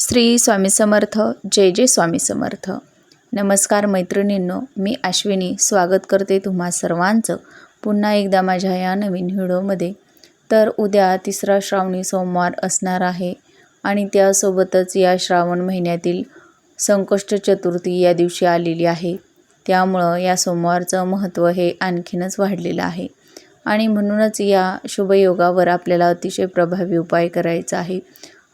श्री स्वामी समर्थ जय जय स्वामी समर्थ. नमस्कार मैत्रिणींनो मी अश्विनी स्वागत करते तुम्हा सर्वांचं पुन्हा एकदा माझ्या या नवीन व्हिडिओमध्ये. तर उद्या तिसरा श्रावणी सोमवार असणार आहे आणि त्यासोबतच या श्रावण महिन्यातील संकष्ट चतुर्थी या दिवशी आलेली आहे. त्यामुळं या सोमवारचं महत्त्व हे आणखीनच वाढलेलं आहे. आणि म्हणूनच या शुभयोगावर आपल्याला अतिशय प्रभावी उपाय करायचा आहे.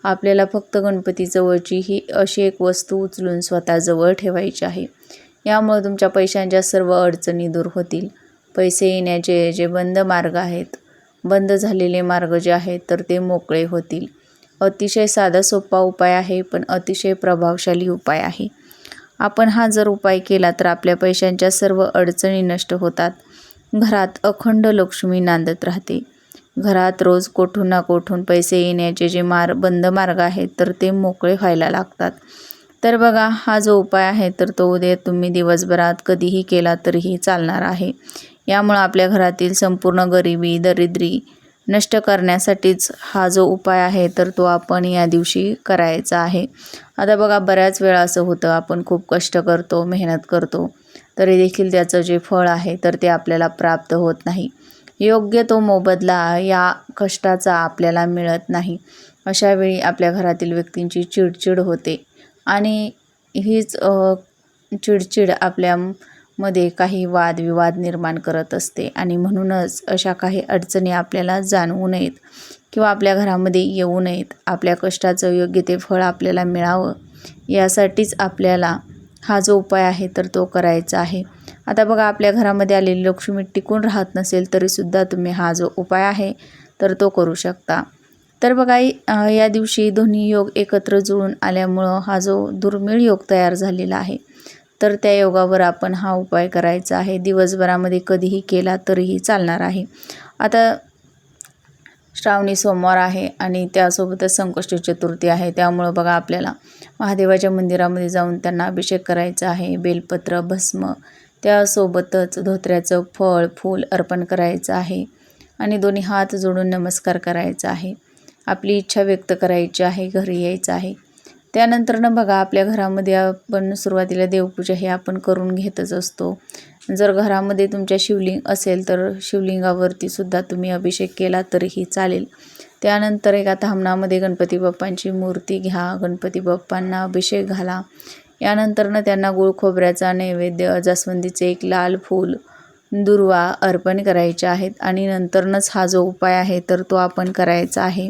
आपल्याला फक्त गणपतीजवळची ही अशी एक वस्तू उचलून स्वतःजवळ ठेवायची आहे. यामुळे तुमच्या पैशांच्या सर्व अडचणी दूर होतील. पैसे येण्याचे जे बंद मार्ग आहेत बंद झालेले मार्ग जे आहेत तर ते मोकळे होतील. अतिशय साधा सोपा उपाय आहे पण अतिशय प्रभावशाली उपाय आहे. आपण हा जर उपाय केला तर आपल्या पैशांच्या सर्व अडचणी नष्ट होतात. घरात अखंड लक्ष्मी नांदत राहते. घरात रोज कोठून ना कोठून पैसे येण्याचे जे मार बंद मार्ग आहेत तर ते मोकळे व्हायला लागतात. तर बघा हा जो उपाय आहे तर तो उद्या तुम्ही दिवसभरात कधीही केला तरीही चालणार आहे. यामुळं आपल्या घरातील संपूर्ण गरिबी दरिद्री नष्ट करण्यासाठीच हा जो उपाय आहे तर तो आपण या दिवशी करायचा आहे. आता बघा बऱ्याच वेळा असं होतं आपण खूप कष्ट करतो मेहनत करतो तरी देखील त्याचं जे फळ आहे तर ते आपल्याला प्राप्त होत नाही. योग्य तो मोबदला या कष्टाचा आपल्याला मिळत नाही. अशावेळी आपल्या घरातील व्यक्तींची चिडचिड होते आणि हीच चिडचिड आपल्यामध्ये काही वादविवाद निर्माण करत असते आणि म्हणूनच अशा काही अडचणी आपल्याला जाणवू नयेत किंवा आपल्या घरामध्ये येऊ नयेत. आपल्या कष्टाचं योग्य ते फळ आपल्याला मिळावं यासाठीच आपल्याला हा जो उपाय आहे तर तो करायचा आहे. आता बघा आपल्या घरामध्ये आलेली लक्ष्मी टिकून राहत नसेल तरीसुद्धा तुम्ही हा जो उपाय आहे तर तो करू शकता. तर बघा या दिवशी दोन्ही योग एकत्र जुळून आल्यामुळं हा जो दुर्मिळ योग तयार झालेला आहे तर त्या योगावर आपण हा उपाय करायचा आहे. दिवसभरामध्ये कधीही केला तरीही चालणार आहे. आता श्रावणी सोमवार आहे आणि त्यासोबतच संकष्टी चतुर्थी आहे. त्यामुळं बघा आपल्याला महादेवाच्या मंदिरामध्ये जाऊन त्यांना अभिषेक करायचा आहे. बेलपत्र भस्म त्यासोबतच धोत्र्याचं फळ फूल अर्पण करायचं आहे आणि दोन्ही हात जोडून नमस्कार करायचा आहे. आपली इच्छा व्यक्त करायची आहे घरी यायचं आहे. त्यानंतरनं बघा आपल्या घरामध्ये आपण सुरुवातीला देवपूजा हे आपण करून घेतच असतो. जर घरामध्ये तुमच्या शिवलिंग असेल तर शिवलिंगावरती सुद्धा तुम्ही अभिषेक केला तरीही चालेल. त्यानंतर एका थांबणामध्ये गणपती बाप्पांची मूर्ती घ्या. गणपती बाप्पांना अभिषेक घाला. यानंतरनं त्यांना गुळ खोबऱ्याचा नैवेद्य जास्वंदीचे एक लाल फूल दुर्वा अर्पण करायचे आहेत. आणि नंतरनंच हा जो उपाय आहे तर तो आपण करायचा आहे.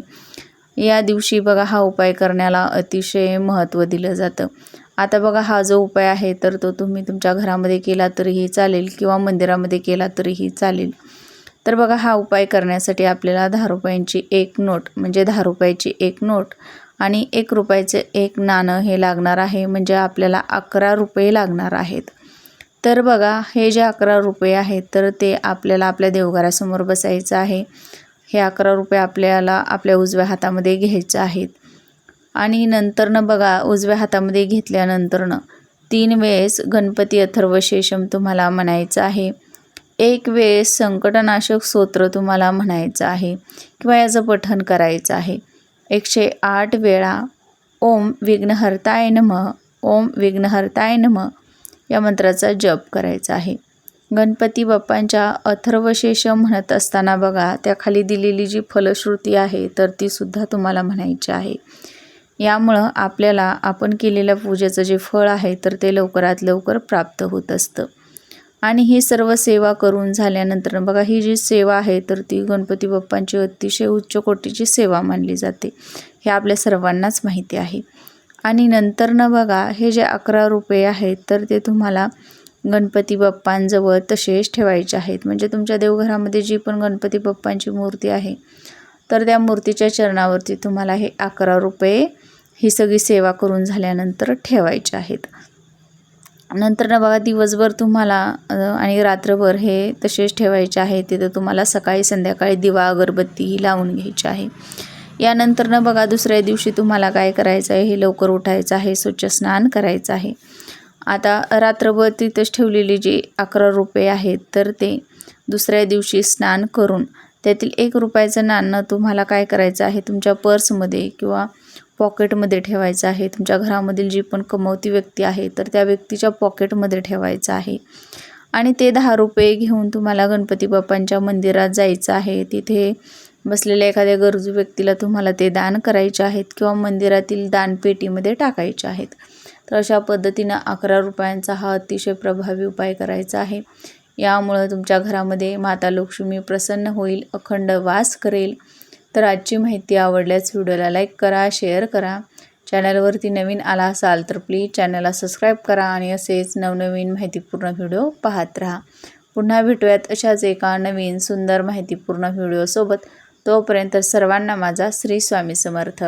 या दिवशी बघा हा उपाय करण्याला अतिशय महत्त्व दिलं जातं. आता बघा हा जो उपाय आहे तर तो तुम्ही तुमच्या घरामध्ये केला तरीही चालेल किंवा मंदिरामध्ये केला तरीही चालेल. तर बघा हा उपाय करण्यासाठी आपल्याला दहा रुपयांची एक नोट म्हणजे दहा रुपयाची एक नोट आणि एक रुपयाचं एक नाणं हे लागणार आहे. म्हणजे आपल्याला अकरा रुपये लागणार आहेत. तर बघा हे जे अकरा रुपये आहेत तर ते आपल्याला आपल्या देवघरासमोर बसायचं आहे. हे अकरा रुपये आपल्याला आपल्या उजव्या हातामध्ये घ्यायचं आहेत. आणि नंतरनं बघा उजव्या हातामध्ये घेतल्यानंतरनं तीन वेळेस गणपती अथर्वशेषम तुम्हाला म्हणायचं आहे. एक वेळेस संकटनाशक स्तोत्र तुम्हाला म्हणायचं आहे. किंवा याचं पठण करायचं आहे. एकशे आठ वेळा. ओम विघ्नहर्ताय नम. ओम विघ्नहर्ताय नम. या मंत्राचा जप करायचा आहे. गणपती बाप्पांच्या अथर्वशेष म्हणत असताना बघा त्याखाली दिलेली जी फलश्रुती आहे तर ती सुद्धा तुम्हाला म्हणायची आहे. यामुळं आपल्याला आपण केलेल्या पूजेचं जे फळ आहे तर ते लवकरात लवकर प्राप्त होत असतं. आणि ही सर्व सेवा करून झाल्यानंतर बघा ही जी सेवा आहे तर ती गणपती बाप्पांची अतिशय उच्च कोटीची सेवा मानली जाते. हे आपल्या सर्वांनाच माहिती आहे. आणि नंतरनं बघा हे जे अकरा रुपये आहेत तर ते तुम्हाला गणपती बाप्पांजवळ तसेच ठेवायचे आहेत. म्हणजे तुमच्या देवघरामध्ये जी पण गणपती बाप्पांची मूर्ती आहे तर त्या मूर्तीच्या चरणावरती तुम्हाला हे अकरा रुपये ही सगळी सेवा करून झाल्यानंतर ठेवायचे आहेत. नंतर ना बघा दिवसभर तुम्हाला आणि रात्रभर हे तसेच ठेवायचे आहे. तिथं तुम्हाला सकाळी संध्याकाळी दिवा अगरबत्ती लावून घ्यायची आहे. यानंतर बघा दुसऱ्या दिवशी तुम्हाला काय करायचं आहे? हे लवकर उठायचं आहे स्वच्छ स्नान करायचं आहे. आता रात्रभर तिथंच ठेवलेली जी अकरा रुपये आहेत तर ते दुसऱ्या दिवशी स्नान करून त्यातील एक रुपयाचं नाणं तुम्हाला काय करायचं आहे? तुमच्या पर्समध्ये किंवा पॉकेटमध्ये ठेवायचं आहे. तुमच्या घरामधील जी पण कमवती व्यक्ती आहे तर त्या व्यक्तीच्या पॉकेटमध्ये ठेवायचं आहे. आणि ते दहा रुपये घेऊन तुम्हाला गणपती बाप्पांच्या मंदिरात जायचं आहे. तिथे बसलेल्या एखाद्या गरजू व्यक्तीला तुम्हाला ते दान करायचे आहेत किंवा मंदिरातील दानपेटीमध्ये टाकायचे आहेत. तर अशा पद्धतीनं अकरा रुपयांचा हा अतिशय प्रभावी उपाय करायचा आहे. यामुळं तुमच्या घरामध्ये माता लक्ष्मी प्रसन्न होईल अखंड वास करेल. तर आजची माहिती आवडल्यास व्हिडिओला लाईक करा शेअर करा. चॅनलवरती नवीन आला असाल तर प्लीज चॅनलला सबस्क्राईब करा आणि असेच नवनवीन माहितीपूर्ण व्हिडिओ पाहत राहा. पुन्हा भेटूयात अशाच एका नवीन सुंदर माहितीपूर्ण व्हिडिओसोबत. तोपर्यंत सर्वांना माझा श्री स्वामी समर्थ.